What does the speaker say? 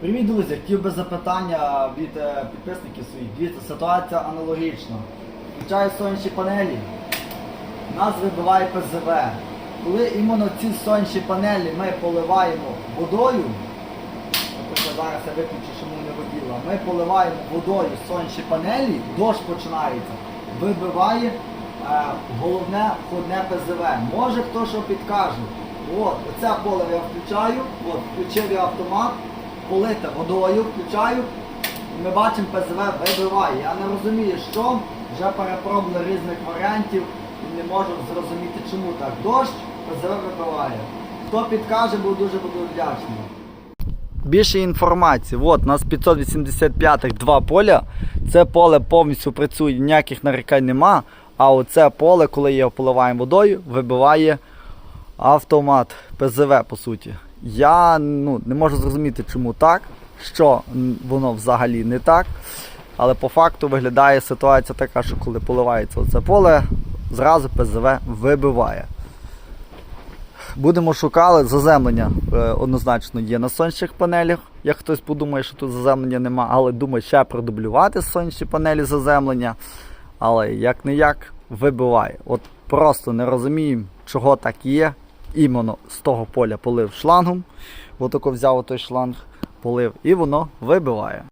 Привіт, друзі! Хотів би запитання від е, підписників своїх. Дивіться, ситуація аналогічна. Включаю сонячні панелі, нас вибиває ПЗВ. Коли іменно ці сонячні панелі ми поливаємо водою, наприклад, зараз я виключу, що не воділа, ми поливаємо водою сонячні панелі, дощ починається, вибиває е, головне входне ПЗВ. Може хто що підкаже. От, оце поле я включаю, от, включив я автомат, полите водою, включаю, ми бачимо ПЗВ вибиває. Я не розумію, що, вже перепробували різних варіантів і не можу зрозуміти, чому так. Дощ ПЗВ вибиває. Хто підкаже, буду дуже буду вдячний. Більше інформації. От, у нас 585-х два поля. Це поле повністю працює, ніяких нарікань нема. А оце поле, коли його поливаємо водою, вибиває автомат ПЗВ, по суті. Я ну, не можу зрозуміти, чому так, що воно взагалі не так. Але по факту виглядає ситуація така, що коли поливається оце поле, зразу ПЗВ вибиває. Будемо шукали заземлення е, однозначно є на сонячних панелях. Як хтось подумає, що тут заземлення нема, але думає ще продублювати сонячні панелі заземлення. Але як не як вибиває. От просто не розуміємо, чого так є. Іменно з того поля полив шлангом. Отако взяв той шланг, полив, і воно вибиває.